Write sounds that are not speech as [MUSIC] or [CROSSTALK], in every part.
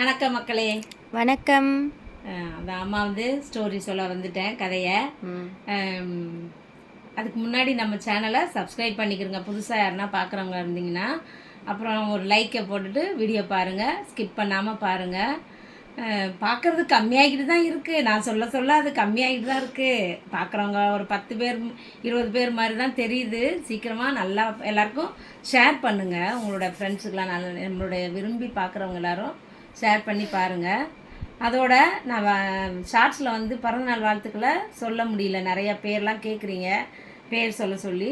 வணக்கம் மக்களே. வணக்கம். அந்த அம்மா வந்து ஸ்டோரி சொல்ல வந்துட்டேன் கதையை. அதுக்கு முன்னாடி நம்ம சேனலை சப்ஸ்கிரைப் பண்ணிக்கிறோங்க. புதுசாக யாருன்னா பார்க்குறவங்க இருந்தீங்கன்னா அப்புறம் ஒரு லைக்கை போட்டுட்டு வீடியோ பாருங்கள் ஸ்கிப் பண்ணாமல் பாருங்கள் பார்க்குறது கம்மியாகிட்டு தான் இருக்குது நான் சொல்ல சொல்ல அது கம்மியாகிட்டு தான் இருக்குது பார்க்குறவங்க ஒரு பத்து பேர் இருபது பேர் மாதிரி தான் தெரியுது. சீக்கிரமாக நல்லா எல்லாருக்கும் ஷேர் பண்ணுங்கள் உங்களோட ஃப்ரெண்ட்ஸுக்கெலாம் நல்ல நம்மளுடைய விரும்பி பார்க்குறவங்க எல்லாரும் ஷேர் பண்ணி பாருங்கள் அதோட நான் ஷார்ட்ஸில் வந்து பிறந்தநாள் வாழ்த்துக்களை சொல்ல முடியல. நிறையா பேர்லாம் கேட்குறீங்க பேர் சொல்ல சொல்லி.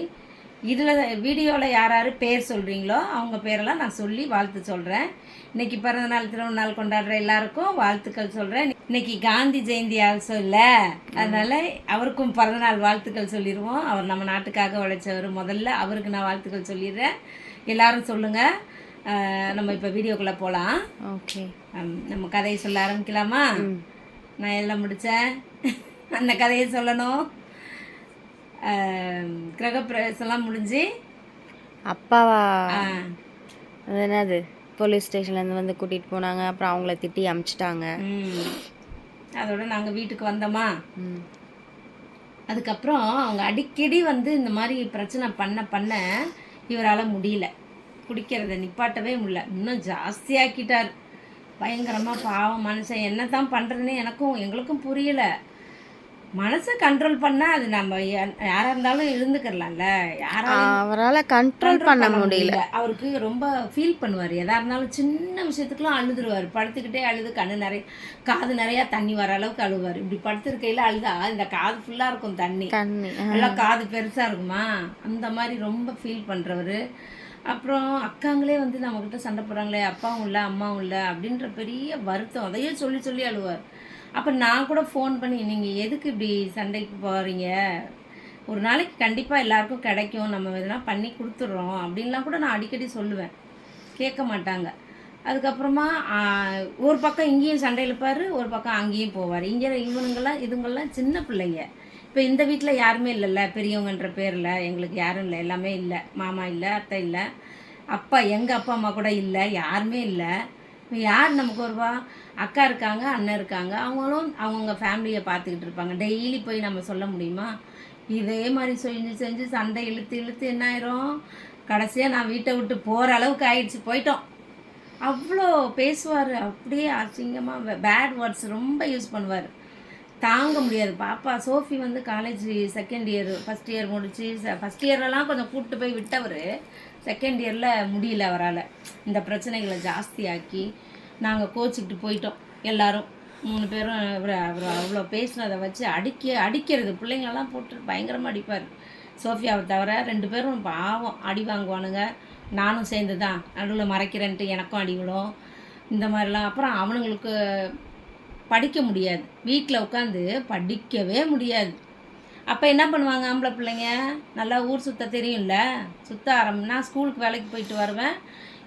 இதில் வீடியோவில் யார் யார் பேர் சொல்கிறீங்களோ அவங்க பேரெல்லாம் நான் சொல்லி வாழ்த்து சொல்கிறேன் இன்றைக்கி பிறந்தநாள் திருநாள் கொண்டாடுற எல்லாருக்கும் வாழ்த்துக்கள் சொல்கிறேன் இன்றைக்கி காந்தி ஜெயந்தி ஆல்சோ இல்லை. அதனால் அவருக்கும் பிறந்தநாள் வாழ்த்துக்கள் சொல்லிடுவோம் அவர் நம்ம நாட்டுக்காக உழைச்சவர். முதல்ல அவருக்கு நான் வாழ்த்துக்கள் சொல்லிடுறேன். எல்லாரும் சொல்லுங்கள் நம்ம இப்போ வீடியோக்குள்ளே போகலாம் ஓகே. நம்ம கதையை சொல்ல ஆரம்பிக்கலாமா? நான் எல்லாம் முடித்தேன் அந்த கதையை சொல்லணும். கிரகப்பிரவேசம்லாம் முடிஞ்சு. அப்பாவா? அது என்னது? போலீஸ் ஸ்டேஷன்லேருந்து வந்து கூட்டிகிட்டு போனாங்க. அப்புறம் அவங்கள திட்டி அமுச்சிட்டாங்க. அதோட நாங்கள் வீட்டுக்கு வந்தோமா. அதுக்கப்புறம் அவங்க அடிக்கடி வந்து இந்த மாதிரி பிரச்சனை பண்ண பண்ண இவரால் முடியல. குடிக்கிறத நிப்பாட்டவே முடியல. இன்னும் ஜாஸ்தியாக்கிட்டார் பயங்கரமாக பாவம் மனுஷன். என்ன தான் பண்ணுறதுன்னு எனக்கும் எங்களுக்கும் புரியல. மனசை கண்ட்ரோல் பண்ணால் அது நம்ம யா- யாரா இருந்தாலும் இருந்துக்கிறலாம்ல. அவரால் கண்ட்ரோல் பண்ண முடியல. அவருக்கு ரொம்ப ஃபீல் பண்ணுவார். எதா இருந்தாலும் சின்ன விஷயத்துக்குலாம் அழுதுருவார். படுத்துக்கிட்டே அழுது கண்ணு நிறைய காது நிறையா தண்ணி வர அளவுக்கு அழுவார். இப்படி படுத்திருக்கையில் அழுதா இந்த காது ஃபுல்லாக இருக்கும் தண்ணி. நல்லா காது பெருசாக இருக்குமா? அந்த மாதிரி ரொம்ப ஃபீல் பண்ணுறவர் அப்புறம் அக்காங்களே வந்து நம்மக்கிட்ட சண்டை போடுறாங்களே அப்பாவும் இல்லை அம்மாவும் இல்லை அப்படின்ற பெரிய வருத்தம். அதையே சொல்லி சொல்லி அழுவார். அப்போ நான் கூட ஃபோன் பண்ணி நீங்கள் எதுக்கு இப்படி சண்டைக்கு போகிறீங்க ஒரு நாளைக்கு கண்டிப்பாக எல்லாருக்கும் கிடைக்கும். நம்ம இதெல்லாம் பண்ணி கொடுத்துட்றோம் அப்படின்லாம் கூட நான் அடிக்கடி சொல்லுவேன். கேட்க மாட்டாங்க. அதுக்கப்புறமா ஒரு பக்கம் இங்கேயும் சண்டை இழுப்பார் ஒரு பக்கம் அங்கேயும் போவார். இங்கே இவனுங்கெல்லாம் இதுங்கெல்லாம் சின்ன பிள்ளைங்க. இப்போ இந்த வீட்டில் யாருமே இல்லைல்ல. பெரியவங்கன்ற பேரில் எங்களுக்கு யாரும் இல்லை. எல்லாமே இல்லை. மாமா இல்லை அத்தை இல்லை. அப்பா எங்கள் அப்பா அம்மா கூட இல்லை. யாருமே இல்லை. இப்போ யார் நமக்கு வருவா? அக்கா இருக்காங்க அண்ணன் இருக்காங்க. அவங்களும் அவங்கவுங்க ஃபேமிலியை பார்த்துக்கிட்டு இருப்பாங்க. டெய்லி போய் நம்ம சொல்ல முடியுமா? இதே மாதிரி செஞ்சு செஞ்சு சண்டை இழுத்து இழுத்து என்ன ஆயிரும்? கடைசியாக நான் வீட்டை விட்டு போகிற அளவுக்கு ஆயிடுச்சு. போயிட்டோம். அவ்வளோ பேசுவார். அப்படியே அசிங்கமாக பேட் வேர்ட்ஸ் ரொம்ப யூஸ் பண்ணுவார். தாங்க முடியாது. பாப்பா சோஃபி வந்து college second year first year முடிச்சு ஃபஸ்ட் இயர்லலாம் கொஞ்சம் கூப்பிட்டு போய் விட்டவர். செகண்ட் இயரில் முடியல அவரால். இந்த பிரச்சனைகளை ஜாஸ்தியாக்கி நாங்கள் கோச்சிக்கிட்டு போயிட்டோம் எல்லாரும். மூணு பேரும் அவர் அவர் அவ்வளோ பேசினதை வச்சு அடிக்க அடிக்கிறது. பிள்ளைங்களெல்லாம் போட்டு பயங்கரமாக அடிப்பார். சோஃபியாவை தவிர ரெண்டு பேரும் பாவம் அடி வாங்குவானுங்க. நானும் சேர்ந்து தான் நடுவில் மறைக்கிறேன்ட்டு எனக்கும் அடி விழும். இந்த மாதிரிலாம். அப்புறம் அவனுங்களுக்கு படிக்க முடியாது. வீட்டில் உட்காந்து படிக்கவே முடியாது. அப்போ என்ன பண்ணுவாங்க ஆம்பளை பிள்ளைங்க? நல்லா ஊர் சுத்த தெரியும்ல? சுத்த ஆரம்பம்னா ஸ்கூலுக்கு வேலைக்கு போயிட்டு வருவேன்.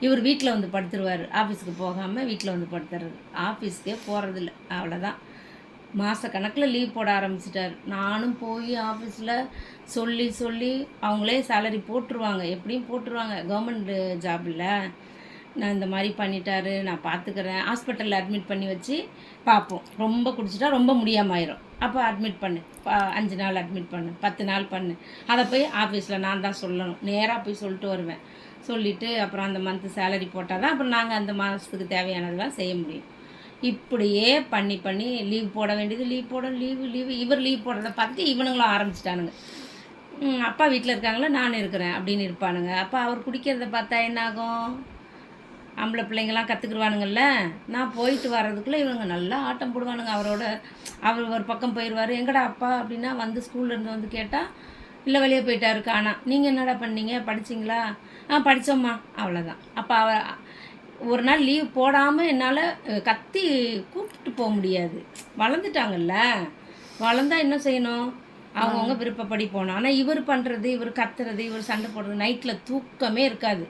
இவர் வீட்டில் வந்து படுத்துருவார். ஆஃபீஸுக்கு போகாமல் வீட்டில் வந்து படுத்துறது. ஆஃபீஸ்க்கே போகிறதில்ல அவ்வளோதான் மாதக்கணக்கில் லீவ் போட ஆரம்பிச்சிட்டார். நானும் போய் ஆஃபீஸில் சொல்லி சொல்லி அவங்களே சேலரி போட்டுருவாங்க. எப்படியும் போட்டுருவாங்க. கவர்மெண்ட் ஜாபில் நான் இந்த மாதிரி பண்ணிட்டாரு நான் பார்த்துக்கிறேன் ஹாஸ்பிட்டலில் அட்மிட் பண்ணி வச்சு பார்ப்போம் ரொம்ப குடிச்சிட்டா ரொம்ப முடியாமல் ஆயிரும் அப்போ அட்மிட் பண்ணு. அஞ்சு நாள் அட்மிட் பண்ணு. பத்து நாள் பண்ணு. அதை போய் ஆஃபீஸில் நான் தான் சொல்லணும். நேராக போய் சொல்லிட்டு வருவேன். சொல்லிவிட்டு அப்புறம் அந்த மந்த்து சேலரி போட்டால் தான் அப்புறம் நாங்கள் அந்த மாதத்துக்கு தேவையானதெல்லாம் செய்ய முடியும். இப்படியே பண்ணி பண்ணி லீவ் போட வேண்டியது லீவ் போட லீவு லீவு இவர் லீவ் போடுறத பார்த்து இவனுங்களும் ஆரம்பிச்சிட்டானுங்க. அப்பா வீட்டில் இருக்காங்களா? நான் இருக்கிறேன் அப்படின்னு இருப்பானுங்க. அப்போ அவர் குடிக்கிறத பார்த்தா என்னாகும்? ஆம்பளை பிள்ளைங்களாம் கற்றுக்குருவானுங்கல்ல நான் போயிட்டு வர்றதுக்குள்ளே இவங்க நல்லா ஆட்டம் போடுவானுங்க அவரோட. அவர் ஒரு பக்கம் போயிடுவார் எங்கடா அப்பா அப்படின்னா வந்து ஸ்கூல்ல இருந்து வந்து கேட்டால் இல்லை வெளியே போயிட்டாரு காணா. நீங்கள் என்னடா பண்ணீங்க? படிச்சிங்களா? ஆ படித்தோம்மா அவ்வளோதான் அப்போ அவ ஒரு நாள் லீவ் போடாமல் என்னால் கத்தி கூப்பிட்டு போக முடியாது. வளர்ந்துட்டாங்கல்ல? வளர்ந்தா என்ன செய்யணும்? அவங்கவுங்க விருப்பப்படி போகணும். ஆனால் இவர் பண்ணுறது இவர் கத்துறது இவர் சண்டை போடுறது நைட்டில் தூக்கமே இருக்காது.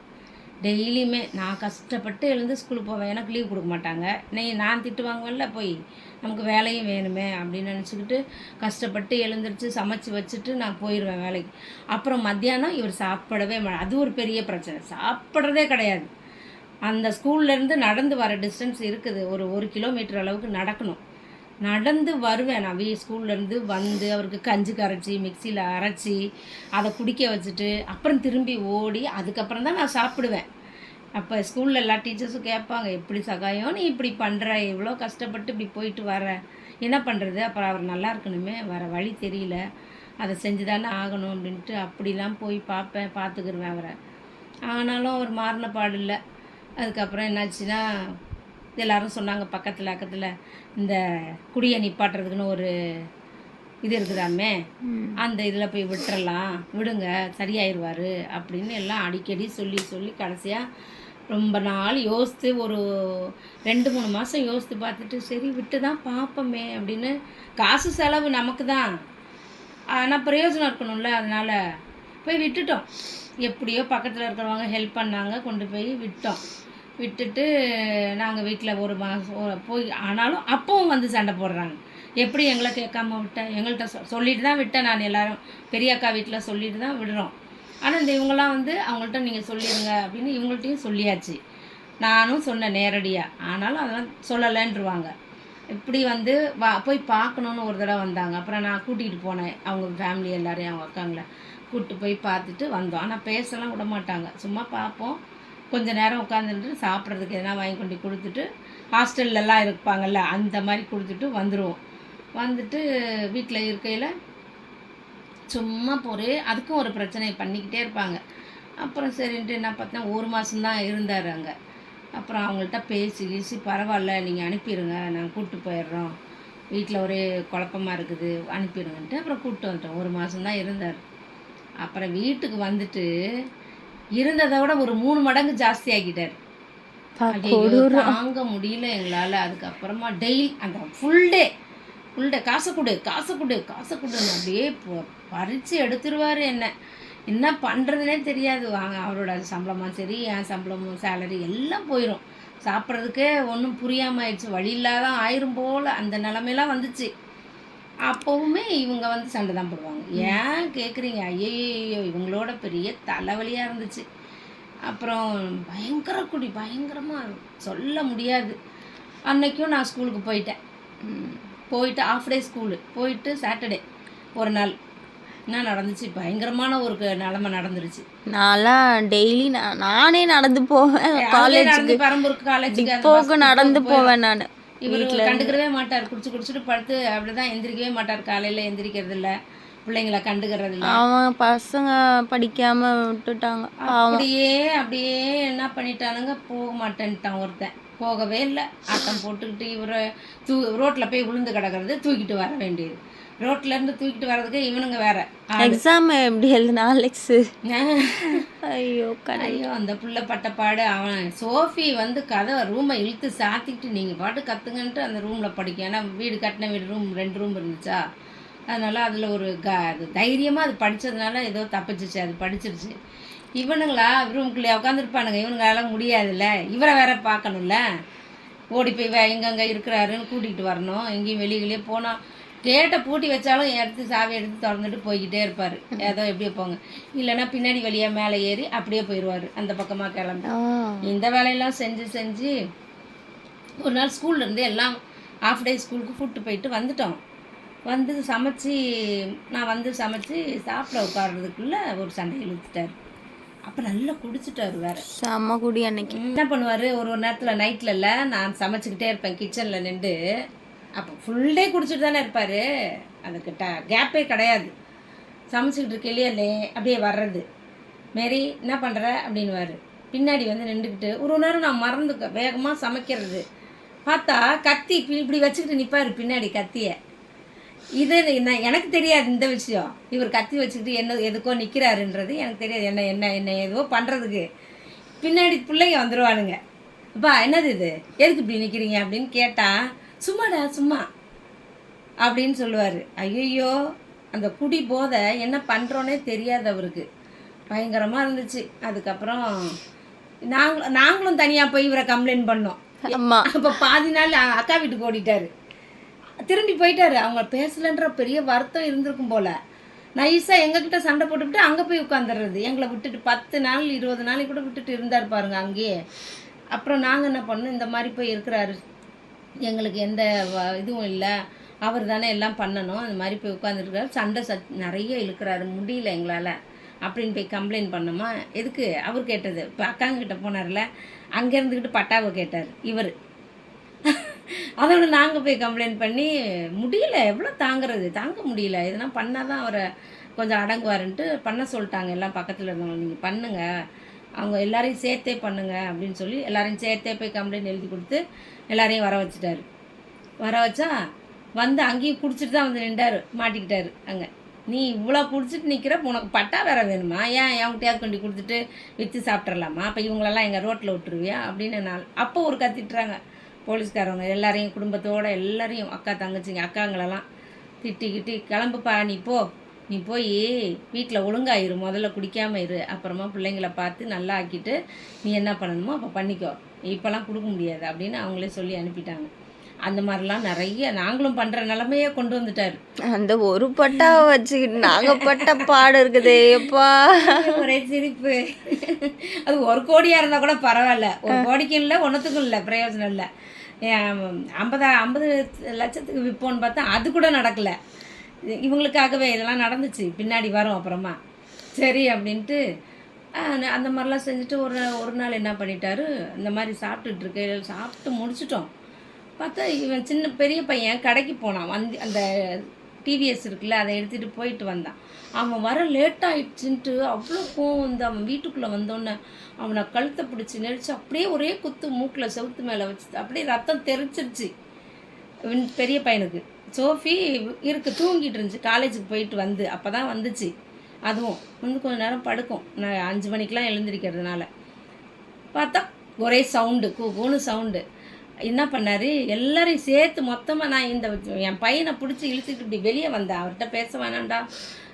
டெய்லியுமே நான் கஷ்டப்பட்டு எழுந்து ஸ்கூலுக்கு போவேன். எனக்கு லீவ் கொடுக்க மாட்டாங்க. நீ நான் திட்டு வாங்குவேன்ல போய் நமக்கு வேலையும் வேணுமே அப்படின்னு நினச்சிக்கிட்டு கஷ்டப்பட்டு எழுந்திரிச்சு சமைச்சு வச்சுட்டு நான் போயிடுவேன் வேலைக்கு. அப்புறம் மத்தியானம் இவர் சாப்பிடவே அது ஒரு பெரிய பிரச்சனை. சாப்பிட்றதே கிடையாது. அந்த ஸ்கூல்லேருந்து நடந்து வர டிஸ்டன்ஸ் இருக்குது. ஒரு ஒரு கிலோமீட்டர் அளவுக்கு நடக்கணும். நடந்து வருவேன் நான் வீ ஸ்கூல்லேருந்து வந்து அவருக்கு கஞ்சி கரைச்சி மிக்சியில் அரைச்சி அதை குடிக்க வச்சுட்டு அப்புறம் திரும்பி ஓடி அதுக்கப்புறம் தான் நான் சாப்பிடுவேன். அப்போ ஸ்கூலில் எல்லா டீச்சர்ஸும் கேட்பாங்க எப்படி சகாயம்? நீ இப்படி பண்ணுற இவ்வளோ கஷ்டப்பட்டு இப்படி போயிட்டு வர? என்ன பண்ணுறது அப்புறம் அவர் நல்லா இருக்கணுமே வர வழி தெரியல. அதை செஞ்சு தானே ஆகணும் அப்படின்ட்டு அப்படிலாம் போய் பார்ப்பேன் பார்த்துக்கிருவேன் அவரை. ஆனாலும் அவர் மாறின பாடு இல்லை. அதுக்கப்புறம் என்னாச்சுன்னா எல்லாரும் சொன்னாங்க பக்கத்தில் பக்கத்தில் இந்த குடியை நிப்பாட்டுறதுக்குன்னு ஒரு இது இருக்குதாமே? அந்த இதில் போய் விட்டுறலாம். விடுங்க சரியாயிருவார் அப்படின்னு எல்லாம் அடிக்கடி சொல்லி சொல்லி கடைசியாக ரொம்ப நாள் யோசித்து ஒரு ரெண்டு மூணு மாதம் யோசித்து பார்த்துட்டு சரி விட்டு தான் பார்ப்போமே அப்படின்னு காசு செலவு நமக்கு தான் ஆனால் பிரயோஜனம் இருக்கணும்ல அதனால் போய் விட்டுட்டோம். எப்படியோ பக்கத்தில் இருக்கிறவங்க ஹெல்ப் பண்ணாங்க கொண்டு போய் விட்டோம். விட்டுட்டு நாங்கள் வீட்டில் ஒரு மாதம் போய் ஆனாலும் அப்பவும் வந்து சண்டை போடுறாங்க. எப்படி எங்களை கேட்காம விட்டேன் எங்கள்கிட்ட சொ சொல்லிட்டு தான் விட்டேன் நான் எல்லாரும். பெரிய அக்கா வீட்டில் சொல்லிட்டு தான் விடுறோம். ஆனால் இந்த இவங்களாம் வந்து அவங்கள்ட்ட நீங்கள் சொல்லிடுங்க அப்படின்னு இவங்கள்ட்டையும் சொல்லியாச்சு. நானும் சொன்னேன் நேரடியாக ஆனாலும் அதெல்லாம் சொல்லலைன்றுவாங்க. இப்படி வந்து வா போய் பார்க்கணுன்னு ஒரு தடவை வந்தாங்க. அப்புறம் நான் கூட்டிகிட்டு போனேன். அவங்க ஃபேமிலி எல்லாரையும் அவங்க அக்காங்களை கூப்பிட்டு போய் பார்த்துட்டு வந்தோம். ஆனால் பேசலாம் விட மாட்டாங்க. சும்மா பார்ப்போம். கொஞ்ச நேரம் உட்காந்துட்டு சாப்பிட்றதுக்கு எதனா வாங்கி கொண்டு கொடுத்துட்டு ஹாஸ்டல்லலாம் இருப்பாங்கல்ல அந்த மாதிரி கொடுத்துட்டு வந்துடுவோம் வந்துட்டு வீட்டில் இருக்கையில் சும்மா ஒரே அதுக்கும் ஒரு பிரச்சனையை பண்ணிக்கிட்டே இருப்பாங்க. அப்புறம் சரின்ட்டு என்ன பார்த்தேன் ஒரு மாதம்தான் இருந்தார் அங்கே. அப்புறம் அவங்கள்ட்ட பேசி கீசி பரவாயில்ல நீங்கள் அனுப்பிடுங்க நாங்கள் கூப்பிட்டு போயிடுறோம். வீட்டில் ஒரே குழப்பமா இருக்குது அனுப்பிடுங்கன்ட்டு அப்புறம் கூப்பிட்டு வந்துட்டோம். ஒரு மாதம்தான் இருந்தார். அப்புறம் வீட்டுக்கு வந்துட்டு இருந்ததை விட ஒரு மூணு மடங்கு ஜாஸ்தி ஆக்கிட்டார் ஐயையோ, தாங்க முடியல எங்களால். அதுக்கப்புறமா டெய்லி அந்த ஃபுல் டே ஃபுல் டே காசை கொடு காசை கொடு காசை கொடுன்னு அப்படியே ப- பறிச்சு எடுத்துருவார் என்ன. என்ன பண்ணுறதுனே தெரியாது. வாங்க அவரோட சம்பளமும் சரி என் சம்பளமும் சேலரி எல்லாம் போயிடும் சாப்பிட்றதுக்கே ஒன்றும் புரியாமல் ஆயிடுச்சு. வழி இல்லாத ஆயிரும் போல் அந்த நிலமையெல்லாம் வந்துச்சு. அப்போவுமே இவங்க வந்து சண்டை தான் போடுவாங்க. ஏன் கேட்குறீங்க ஐயோ இவங்களோட பெரிய தலைவலியாக இருந்துச்சு. அப்புறம் பயங்கர குடி பயங்கரமாக சொல்ல முடியாது. அன்னைக்கும் நான் ஸ்கூலுக்கு போயிட்டேன். போயிட்டு ஆஃப் டே ஸ்கூலு போயிட்டு சாட்டர்டே ஒரு நாள். என்ன நடந்துச்சு? பயங்கரமான ஒரு நிலமை நடந்துருச்சு. நான்லாம் டெய்லி நானே நடந்து போவேன் நடந்து பெரம்பூருக்கு bus நடந்து போவேன் நான். இவர் கண்டுக்கிறவே மாட்டார். குடிச்சு குடிச்சிட்டு படுத்து அப்படிதான் எந்திரிக்கவே மாட்டார். காலையில எந்திரிக்கிறது இல்ல. பிள்ளைங்களை கண்டுக்கிறது இல்ல. அவன் பசங்க படிக்காம விட்டுட்டாங்க. அப்படியே அப்படியே என்ன பண்ணிட்டானுங்க? போக மாட்டேன்ட்டான் ஒருத்தன். போகவே இல்லை. ஆட்டம் போட்டுக்கிட்டு இவரை தூ ரோட்ல போய் விழுந்து கிடக்கிறது தூக்கிட்டு வர வேண்டியது. ரோட்ல இருந்து தூக்கிட்டு வர்றதுக்கு இவனுங்க வேற. எக்ஸாம் எப்படி எழுதுனா அலெக்ஸ் [LAUGHS] ஐயோ ஐயோ அந்த புள்ள பட்ட பாடு. அவன் சோஃபி வந்து கதை ரூமை இழுத்து சாத்திக்கிட்டு நீங்கள் பாட்டு கத்துங்கன்ட்டு அந்த ரூமில் படிக்கும் ஏன்னா வீடு கட்டின வீடு ரூம் ரெண்டு ரூம் இருந்துச்சா? அதனால அதில் ஒரு க அது தைரியமாக அது படித்ததுனால ஏதோ தப்பிச்சிச்சு அது படிச்சிருச்சு. இவனுங்களா ரூம்குள்ளே உட்காந்துருப்பானுங்க இவனுங்களால முடியாதுல்ல. இவரை வேற பார்க்கணும்ல. ஓடி போய் எங்கெங்கே இருக்கிறாருன்னு கூட்டிகிட்டு வரணும். எங்கேயும் வெளியிலேயே போனால் கேட்டை பூட்டி வச்சாலும் எடுத்து சாவி எடுத்து திறந்துட்டு போய்கிட்டே இருப்பார். ஏதோ எப்படியோ போங்க. இல்லைன்னா பின்னாடி வழியாக மேலே ஏறி அப்படியே போயிடுவார் அந்த பக்கமாக கிளம்பி. இந்த வேலையெல்லாம் செஞ்சு செஞ்சு ஒரு நாள் ஸ்கூல்ல இருந்து எல்லாம் ஆஃப் டே ஸ்கூலுக்கு கூப்பிட்டு போயிட்டு வந்துட்டோம். வந்து சமைச்சு நான் வந்து சமைச்சு சாப்பிட உட்கார்றதுக்குள்ள ஒரு சண்டை இழுத்துட்டார். அப்போ நல்லா குடிச்சிட்டாரு வேற. செம்ம குடி அன்னைக்கு. என்ன பண்ணுவார்? ஒரு ஒரு நேரத்தில் நைட்டில் நான் சமைச்சிக்கிட்டே இருப்பேன் கிச்சனில் நின்று. அப்போ ஃபுல் டே குடிச்சிட்டு தானே இருப்பார். அதுக்கு ட கேப்பே கிடையாது. சமைச்சிக்கிட்டு இருக்கையிலே அப்படியே வர்றது. மேரி என்ன பண்ணுற அப்படின்னுவாரு. பின்னாடி வந்து நின்றுக்கிட்டு ஒரு ஒரு நேரம் நான் மறந்து வேகமாக சமைக்கிறது. பார்த்தா கத்தி இப்படி வச்சுக்கிட்டு நிற்பார் பின்னாடி கத்தியை. இது நான் எனக்கு தெரியாது இந்த விஷயம். இவர் கத்தி வச்சுக்கிட்டு என்ன எதுக்கோ நிற்கிறாருன்றது எனக்கு தெரியாது. என்ன என்ன என்ன ஏதோ பண்ணுறதுக்கு பின்னாடி பிள்ளைங்க வந்துடுவானுங்க அப்பா என்னது இது? எதுக்கு இப்படி நிற்கிறீங்க அப்படின்னு கேட்டால் சும்மாடா சும்மா. அப்படின்னு சொல்லுவார். ஐயையோ அந்த குடி போதை என்ன பண்ணுறோன்னே தெரியாது அவருக்கு. பயங்கரமாக இருந்துச்சு. அதுக்கப்புறம் நாங்களும் நாங்களும் தனியாக போய் இவரை கம்ப்ளைண்ட் பண்ணோம். அப்போ பாதி நாள் அக்கா வீட்டுக்கு ஓடிட்டாரு. திரும்பி போயிட்டாரு. அவங்க பேசலன்ற பெரிய வருத்தம் இருந்திருக்கும் போல. நைஸாக எங்ககிட்ட சண்டை போட்டுவிட்டு அங்கே போய் உட்காந்துடுறது எங்களை விட்டுட்டு பத்து நாள் இருபது நாளைக்கு கூட விட்டுட்டு இருந்தார் பாருங்க அங்கேயே. அப்புறம் நாங்கள் என்ன பண்ணோம்? இந்த மாதிரி போய் இருக்கிறாரு. எங்களுக்கு எந்த இதுவும் இல்லை. அவர் தானே எல்லாம் பண்ணணும். அந்த மாதிரி போய் உட்காந்துருக்காரு சண்டை சத் நிறைய இழுக்கிறாரு. முடியல எங்களால். அப்படின்னு போய் கம்ப்ளைண்ட் பண்ணோமா? எதுக்கு? அவர் கேட்டது. இப்போ அக்காங்க கிட்ட போனார்ல அங்கே இருந்துக்கிட்டு பட்டாவை கேட்டார். இவர். அதோட நாங்கள் போய் கம்ப்ளைண்ட் பண்ணி முடியல. எவ்வளோ தாங்குறது? தாங்க முடியல. எதுனா பண்ணால் தான் அவரை கொஞ்சம் அடங்குவாருன்ட்டு பண்ண சொல்லிட்டாங்க. எல்லாம் பக்கத்தில் இருந்தவங்க. நீங்கள் பண்ணுங்க. அவங்க எல்லாரையும் சேர்த்தே பண்ணுங்க அப்படின்னு சொல்லி எல்லாரையும் சேர்த்தே போய் கம்ப்ளைண்ட் எழுதி கொடுத்து எல்லாரையும் வர வச்சுட்டாரு. வர வச்சா வந்து அங்கேயும் குடிச்சிட்டு தான் வந்து நின்றாரு மாட்டிக்கிட்டாரு அங்கே. நீ இவ்வளோ குடிச்சிட்டு நிற்கிற உனக்கு பட்டா வேற வேணுமா? ஏன் என்கிட்டயாவது கொண்டு கொடுத்துட்டு விற்று சாப்பிட்றலாமா அப்போ இவங்களெல்லாம் எங்கள் ரோட்டில் விட்டுருவியா? அப்படின்னு நான் அப்போ ஒரு கத்திட்டுறாங்க. போலீஸ்காரவங்க எல்லாரையும் குடும்பத்தோடு எல்லாரையும் அக்கா தங்கச்சிங்க அக்காங்களெல்லாம் திட்டி கிட்டி கிளம்புப்பா நீ போ. நீ போய் வீட்டில் ஒழுங்காயிரு முதல்ல குடிக்காம இரு. அப்புறமா பிள்ளைங்கள பார்த்து நல்லா ஆக்கிட்டு நீ என்ன பண்ணணுமோ அப்போ பண்ணிக்கோ. இப்போல்லாம் கொடுக்க முடியாது அப்படின்னு அவங்களே சொல்லி அனுப்பிட்டாங்க. அந்த மாதிரிலாம் நிறைய நாங்களும் பண்ணுற நிலமையே கொண்டு வந்துட்டாரு. அந்த ஒரு பட்டாவை வச்சுக்கிட்டு நாங்க பட்ட பாடு இருக்குதே எப்பா. ஒரே சிரிப்பு. அது ஒரு கோடியா இருந்தா கூட பரவாயில்ல. ஒரு கோடிக்கும் இல்லை ஒன்றுத்துக்கும் இல்லை பிரயோஜனம் இல்லை. ஐம்பதா ஐம்பது லட்சத்துக்கு விற்போன்னு பார்த்தா அது கூட நடக்கல. இவங்களுக்காகவே இதெல்லாம் நடந்துச்சு. பின்னாடி வரும் அப்புறமா. சரி அப்படின்ட்டு அந்த மாதிரிலாம் செஞ்சுட்டு ஒரு ஒரு நாள் என்ன பண்ணிட்டாரு இந்த மாதிரி சாப்பிட்டுட்டு இருக்க. சாப்பிட்டு முடிச்சிட்டோம். பார்த்தா இவன் சின்ன பெரிய பையன் கடைக்கு போனான். வந்து அந்த டிவிஎஸ் இருக்குல்ல அதை எடுத்துகிட்டு போயிட்டு வந்தான். அவன் வர லேட் ஆயிடுச்சுன்ட்டு அவ்வளோ கோவம் வந்து அவன் வீட்டுக்குள்ளே வந்தோன்னே அவனை கழுத்தை பிடிச்சி நெரிச்சு அப்படியே ஒரே குத்து மூக்கில் செவுத்து மேலே வச்சு அப்படியே ரத்தம் தெரிச்சிருச்சு பெரிய பையனுக்கு. சோஃபி இருக்கு தூங்கிட்டு இருந்துச்சு. காலேஜுக்கு போயிட்டு வந்து அப்போ தான் வந்துச்சு. அதுவும் வந்து கொஞ்ச நேரம் படுக்கும். நான் அஞ்சு மணிக்கெலாம் எழுந்திருக்கிறதுனால. பார்த்தா ஒரே சவுண்டு கூன்னு சவுண்டு என்ன பண்ணாரு? எல்லாரையும் சேர்த்து மொத்தமாக நான் இந்த என் பையனை பிடிச்சி இழுத்துக்கிட்டு இப்படி வெளியே வந்தேன். அவர்கிட்ட பேச வேணாம்டா.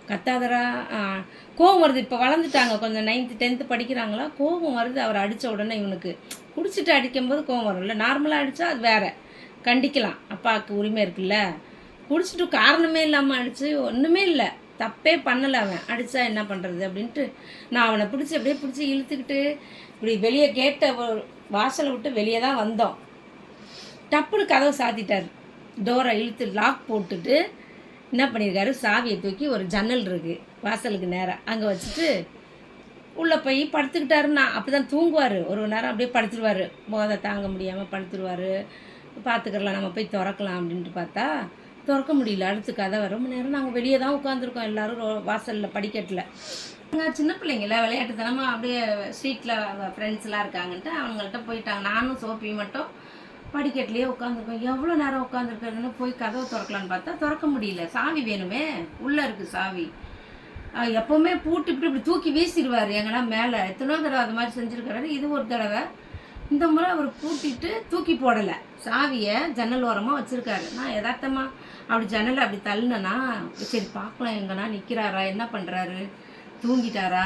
கத்தாதரா கோபம் கோவம் வருது. இப்போ வளர்ந்துட்டாங்க. கொஞ்சம் நைன்த்து டென்த்து படிக்கிறாங்களா? கோவம் வருது. அவர் அடித்த உடனே இவனுக்கு. குடிச்சிட்டு அடிக்கும்போது கோவம் வரும்ல. நார்மலாக அடித்தா அது வேற. கண்டிக்கலாம். அப்பாவுக்கு உரிமை இருக்குல்ல. குடிச்சிட்டு காரணமே இல்லாமல் அடித்து ஒன்றுமே இல்லை. தப்பே பண்ணலை அவன். அடித்தா என்ன பண்ணுறது அப்படின்ட்டு நான் அவனை பிடிச்சி அப்படியே பிடிச்சி இழுத்துக்கிட்டு இப்படி வெளியே கேட்ட வாசலை விட்டு வெளியே தான் வந்தோம். டப்புன்னு கதவை சாத்திட்டார். டோரை இழுத்து லாக் போட்டுட்டு என்ன பண்ணியிருக்காரு சாவியை தூக்கி ஒரு ஜன்னல் இருக்குது வாசலுக்கு நேராக அங்கே வச்சுட்டு உள்ளே போய் படுத்துக்கிட்டாருன்னா அப்படி தான் தூங்குவார். ஒரு நேரம் அப்படியே படுத்துருவார். போதை தாங்க முடியாமல் படுத்துருவார். பார்த்துக்கலாம் நம்ம போய் திறக்கலாம் அப்படின்ட்டு பார்த்தா திறக்க முடியல. அடுத்து கதை ரொம்ப நேரம் நாங்கள் வெளியே தான் உட்காந்துருக்கோம் எல்லாரும் வாசலில் படிக்கட்டில். நாங்கள் சின்ன பிள்ளைங்கள விளையாட்டுத்தனமாக அப்படியே ஸ்ட்ரீட்டில் ஃப்ரெண்ட்ஸ்லாம் இருக்காங்கன்ட்டு அவங்கள்ட்ட போயிட்டாங்க. நானும் சோப்பி மட்டும் படிக்கட்டுலேயே உட்காந்துருக்கோம் எவ்வளோ நேரம் உட்காந்துருக்குறதுன்னு போய் கதவை திறக்கலான்னு பார்த்தா திறக்க முடியல. சாவி வேணுமே. உள்ளே இருக்குது சாவி. எப்போவுமே பூட்டு இப்படி இப்படி தூக்கி வீசிடுவார். எங்கன்னா மேலே. எத்தனையோ தடவை அது மாதிரி செஞ்சுருக்கிறாரு. இது ஒரு தடவை. இந்த முறை அவர் பூட்டிட்டு தூக்கி போடலை. சாவியை ஜன்னல் ஓரமாக வச்சுருக்காரு. நான் யதார்த்தமாக அப்படி ஜன்னலை அப்படி தள்ளினேன்னா சரி பார்க்கலாம் எங்கன்னா நிற்கிறாரா என்ன பண்ணுறாரு தூங்கிட்டாரா?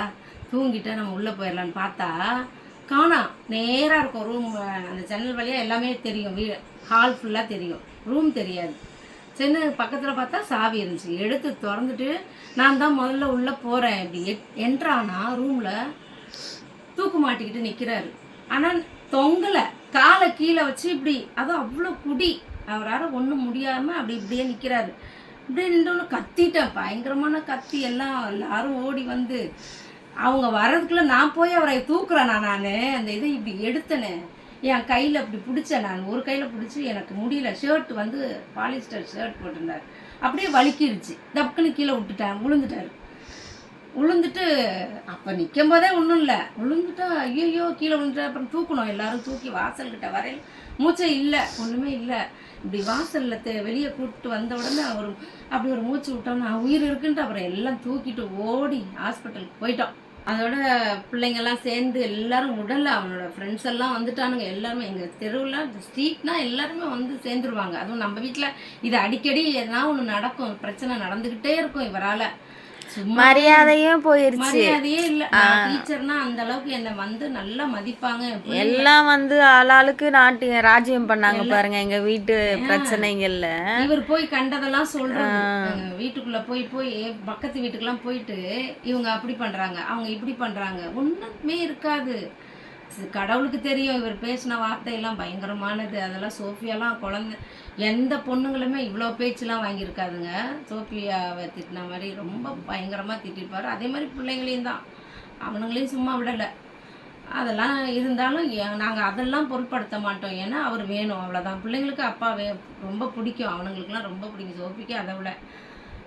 தூங்கிட்டா நம்ம உள்ளே போயிடலான்னு பார்த்தா காணாம் நேராக இருக்கும் ரூம் அந்த ஜன்னல் வழியாக எல்லாமே தெரியும் வீ ஹால் ஃபுல்லாக தெரியும். ரூம் தெரியாது. சென்னை பக்கத்தில் பார்த்தா சாவி இருந்துச்சு. எடுத்து திறந்துட்டு நான் தான் முதல்ல உள்ளே போகிறேன் இப்படி என்ட்ரானா ரூமில் தூக்கு மாட்டிக்கிட்டு நிற்கிறாரு ஆனால் தொங்கலை. காலை கீழே வச்சு இப்படி அதுவும் அவ்வளோ குடி. அவரால் ஒன்றும் முடியாமல் அப்படி இப்படியே நிற்கிறாரு இப்படியே நின்றோன்னு கத்திட்டேன். பயங்கரமான கத்தி. எல்லாம் எல்லாரும் ஓடி வந்து அவங்க வர்றதுக்குள்ள நான் போய் அவரை தூக்குறேனா நான்? அந்த இதை இப்படி எடுத்தேனே. என் கையில் அப்படி பிடிச்சேன் நான் ஒரு கையில் பிடிச்சி எனக்கு முடியல. ஷர்ட் வந்து பாலிஸ்டர் ஷர்ட் போட்டிருந்தார். அப்படியே வலிக்கிடுச்சு டப்புன்னு கீழே விட்டுட்டேன். விழுந்துட்டாரு உளுந்துட்டு அப்போ நிற்கும் போதே ஒன்றும் இல்லை. விழுந்துட்டா ஐயோ கீழே விழுந்துட்டா அப்புறம் தூக்கணும். எல்லாரும் தூக்கி வாசல்கிட்ட வரையில் மூச்சை இல்லை. ஒன்றுமே இல்லை. இப்படி வாசலில் தே வெளியே கூப்பிட்டு வந்த உடனே அவர் அப்படி ஒரு மூச்சு விட்டோம்னா உயிர் இருக்குன்ட்டு அப்புறம் எல்லாம் தூக்கிட்டு ஓடி ஹாஸ்பிட்டலுக்கு போயிட்டோம். அதோட பிள்ளைங்கெல்லாம் சேர்ந்து எல்லாரும் உடல அவனோட ஃப்ரெண்ட்ஸ் எல்லாம் வந்துட்டானுங்க. எல்லாருமே எங்கள் தெருவில் ஸ்ட்ரீட்னா எல்லாருமே வந்து சேர்ந்துருவாங்க. அதுவும் நம்ம வீட்டில் இது அடிக்கடி எதனா ஒன்று நடக்கும் பிரச்சனை நடந்துக்கிட்டே இருக்கும் இவரால். மரியாதையும் போயிருச்சு. மரியாதையே இல்ல. டீச்சர்னா அந்த அளவுக்கு என்ன வந்து நல்லா மதிப்பாங்க. எல்லாம் வந்து ஆளாளுக்கு நாட்டு ராஜ்யம் பண்ணாங்க பாருங்க எங்க வீட்டு பிரச்சனைகள்ல. இவர் போய் கண்டதெல்லாம் சொல்றாரு. அஹ் வீட்டுக்குள்ள போய் போய் பக்கத்து வீட்டுக்கெல்லாம் போயிட்டு இவங்க அப்படி பண்றாங்க அவங்க இப்படி பண்றாங்க. ஒண்ணுமே இருக்காது. கடவுளுக்கு தெரியும் இவர் பேசின வார்த்தையெல்லாம் பயங்கரமானது. அதெல்லாம் சோஃபியாலாம் குழந்தை எந்த பொண்ணுங்களுமே இவ்வளோ பேச்செலாம் வாங்கியிருக்காதுங்க. சோஃபியாவை திட்டின மாதிரி ரொம்ப பயங்கரமாக திட்டிருப்பார். அதே மாதிரி பிள்ளைங்களையும் தான். அவனுங்களையும் சும்மா விடலை. அதெல்லாம் இருந்தாலும் நாங்கள் அதெல்லாம் பொருட்படுத்த மாட்டோம். ஏன்னா அவர் வேணும். அவ்வளோதான் பிள்ளைங்களுக்கு அப்பா வே ரொம்ப பிடிக்கும். அவனுங்களுக்குலாம் ரொம்ப பிடிக்கும். சோஃபிக்கு அதை விட.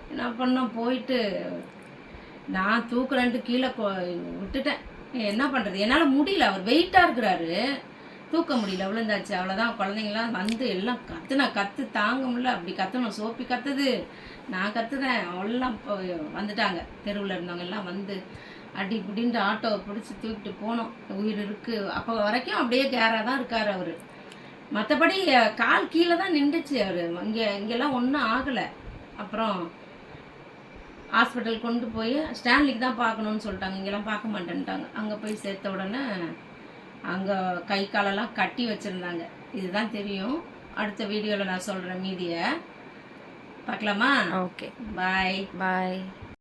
என்ன பண்ணோம்? போயிட்டு நான் தூக்குறேன்ட்டு கீழே கொ- விட்டுட்டேன். என்ன பண்ணுறது என்னால் முடியல. அவர் வெயிட்டாக இருக்கிறாரு. தூக்க முடியல. விழுந்தாச்சு. அவ்வளோதான் குழந்தைங்களாம் வந்து எல்லாம் கத்துனா கற்று தாங்க முடியல. அப்படி கத்தணும். சோப்பி கத்துது. நான் கத்துறேன் எல்லாம் வந்துட்டாங்க. தெருவில் இருந்தவங்க எல்லாம் வந்து அடி பிடின்ட்டு ஆட்டோவை பிடிச்சி தூக்கிட்டு போனோம். உயிர் இருக்குது அப்போ வரைக்கும் அப்படியே கேராக தான் இருக்கார் அவர். மற்றபடி கால் கீழே தான் நின்றுச்சு அவர். இங்கே இங்கெல்லாம் ஒன்றும் ஆகலை. அப்புறம் ஹாஸ்பிட்டல் கொண்டு போய் ஸ்டான்லிக்கு தான் பார்க்கணுன்னு சொல்லிட்டாங்க. இங்கெல்லாம் பார்க்க மாட்டேன்ட்டாங்க. அங்கே போய் சேர்த்த உடனே அங்கே கை காலெல்லாம் கட்டி வச்சுருந்தாங்க. இதுதான் தெரியும். அடுத்த வீடியோவில் நான் சொல்கிறேன் மீதியை. பார்க்கலாமா? ஓகே பாய் பாய்